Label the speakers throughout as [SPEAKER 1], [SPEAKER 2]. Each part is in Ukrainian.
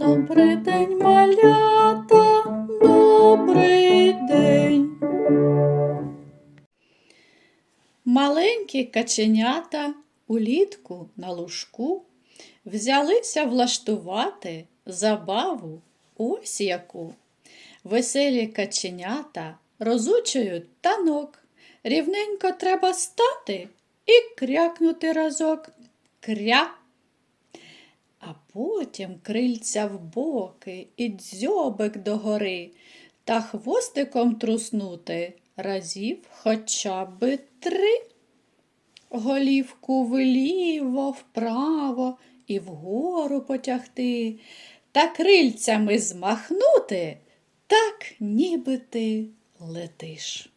[SPEAKER 1] Добрий день, малята, добрий день. Маленькі каченята улітку на лужку взялися влаштувати забаву ось яку. Веселі каченята розучують танок. Рівненько треба стати і крякнути разок. Кря. А потім крильця в боки і дзьобик догори, та хвостиком труснути разів хоча би три. Голівку вліво, вправо і вгору потягти, та крильцями змахнути, так ніби ти летиш.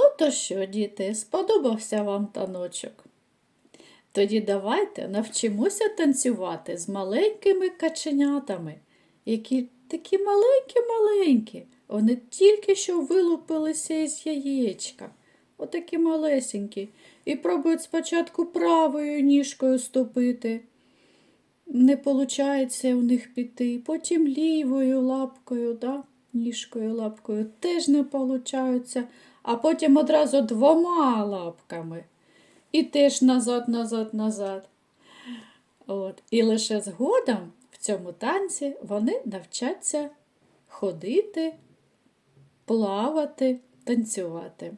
[SPEAKER 1] Ну то що, діти, сподобався вам таночок? Тоді давайте навчимося танцювати з маленькими каченятами, які такі маленькі-маленькі. Вони тільки що вилупилися із яєчка. Отакі малесенькі. І пробують спочатку правою ніжкою ступити. Не виходить у них піти. Потім лівою лапкою, да? ніжкою лапкою теж не виходить а потім одразу двома лапками. І теж назад, назад, назад. От. І лише згодом в цьому танці вони навчаться ходити, плавати, танцювати.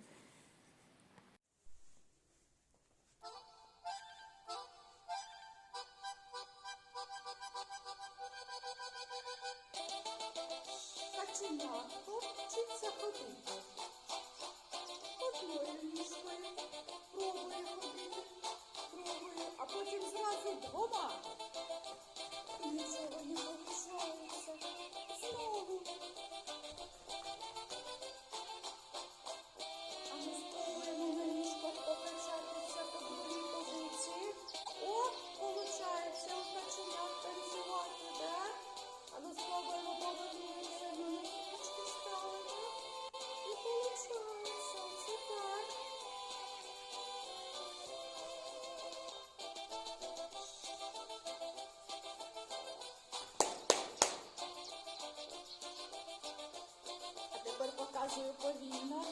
[SPEAKER 2] Показую повільно.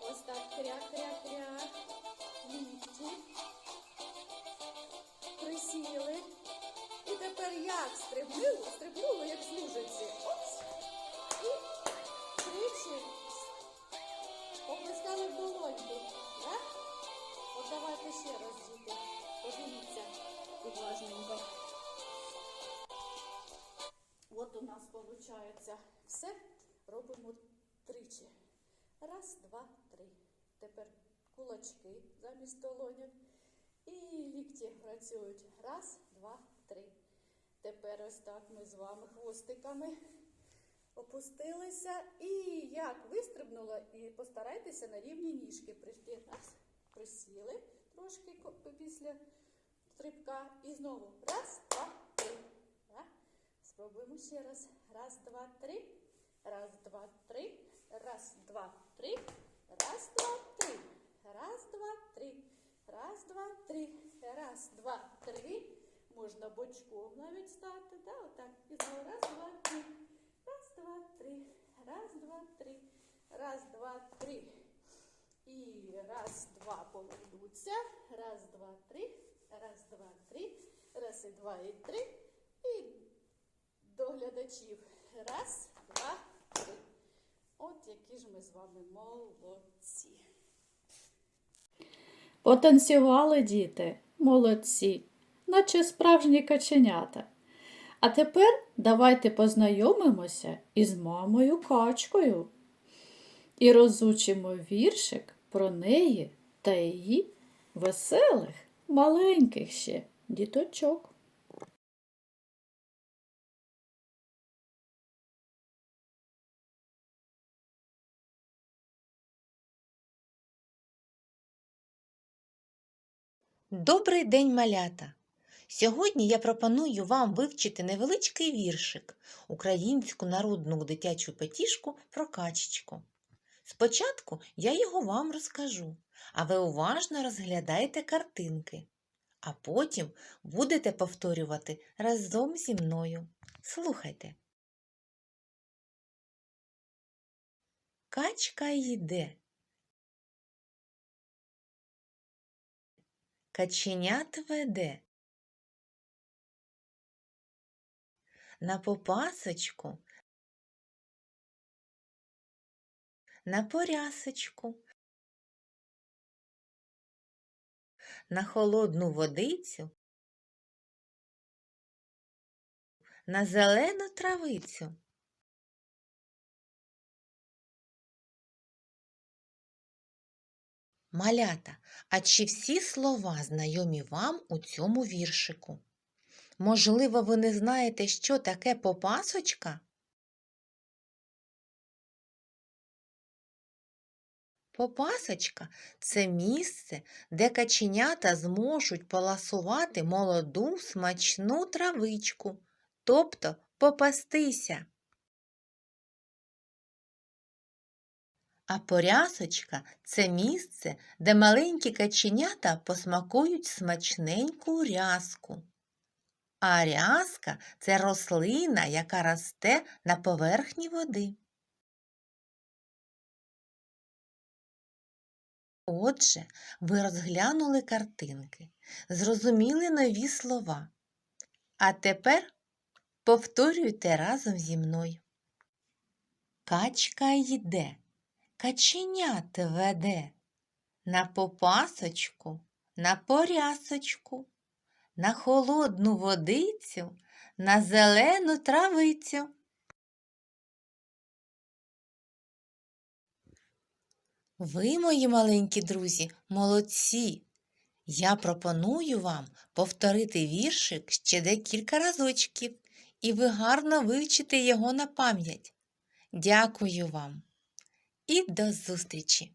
[SPEAKER 2] Ось так кря-кря-кря, Лікті. Присіли. І тепер як стрибнуло, стрибнуло, як з
[SPEAKER 1] кулачки замість долонів. І лікті працюють. Раз, два, три. Тепер ось так ми з вами хвостиками опустилися. І як вистрибнула, і постарайтеся на рівні ніжки прийти. Раз, присіли трошки після стрибка. І знову раз, два, три. Так. Спробуємо ще раз. Раз, два, три. Раз, два, три. Раз, два, три. Раз, два, три. Раз, два, три. Раз, два, три. Раз, два, три. Можна бочком навіть стати. Да, отак. І знову раз, два, три. Раз, два, три. Раз, два, три. Раз, два, три. І раз, два повернуться. Раз, два, три. Раз, два, три. Раз, і два, і три. І до глядачів. Раз, два, три. От які ж ми з вами молодці. Потанцювали діти, молодці, наче справжні каченята. А тепер давайте познайомимося із мамою качкою і розучимо віршик про неї та її веселих, маленьких ще діточок.
[SPEAKER 3] Добрий день, малята! Сьогодні я пропоную вам вивчити невеличкий віршик українську народну дитячу потішку про качечку. Спочатку я його вам розкажу, а ви уважно розглядайте картинки, а потім будете повторювати разом зі мною. Слухайте. Качка йде. Каченят веде. На попасочку, на порясочку, на холодну водицю, на зелену травицю. Малята, а чи всі слова знайомі вам у цьому віршику? Можливо, ви не знаєте, що таке попасочка? Попасочка це місце, де каченята зможуть поласувати молоду смачну травичку, тобто попастися. А порясочка це місце, де маленькі каченята посмакують смачненьку рязку. А рязка це рослина, яка росте на поверхні води. Отже, ви розглянули картинки, зрозуміли нові слова. А тепер повторюйте разом зі мною. Качка йде, каченят веде на попасочку, на порясочку, на холодну водицю, на зелену травицю. Ви, мої маленькі друзі, молодці. Я пропоную вам повторити віршик ще декілька разочків, і ви гарно вивчите його на пам'ять. Дякую вам і до зустрічі!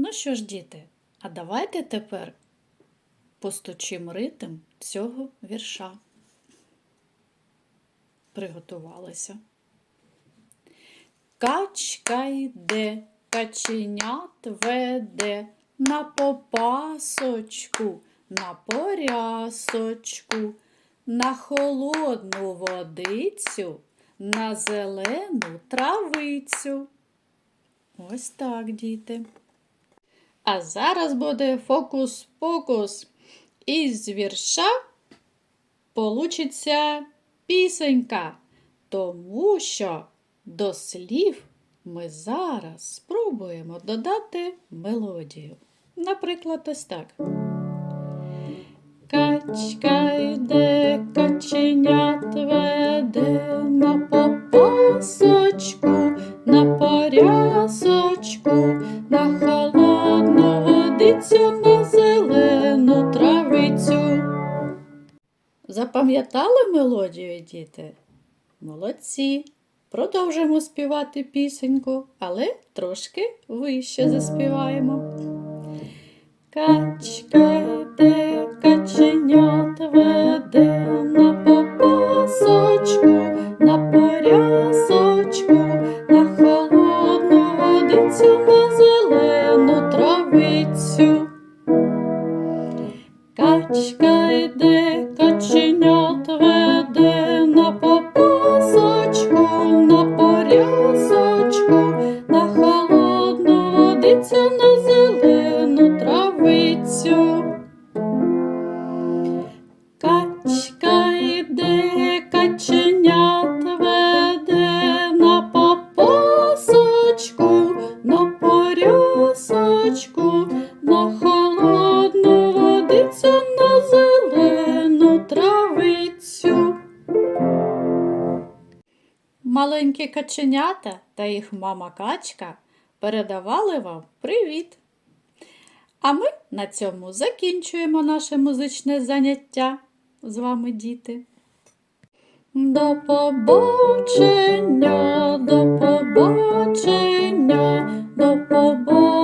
[SPEAKER 1] Ну що ж, діти, а давайте тепер постучимо ритм цього вірша. Приготувалися. Качка йде, каченят веде на попасочку, на порясочку, на холодну водицю, на зелену травицю. Ось так, діти. А зараз буде фокус-покус. Із вірша получиться пісенька. Тому що до слів ми зараз спробуємо додати мелодію. Наприклад, ось так. Качка йде, каченят веде на попасочку, на порясочку, на холодну водицю, на зелену травицю. Запам'ятали мелодію, діти? Молодці. Продовжимо співати пісеньку, але трошки вище заспіваємо. Качка йде, каченят веде на попасочку, на порясочку, на холодну водицю, на зелену травицю. Качка каченята та їх мама качка передавали вам привіт. А ми на цьому закінчуємо наше музичне заняття з вами, діти. До побачення, до побачення, до побачення.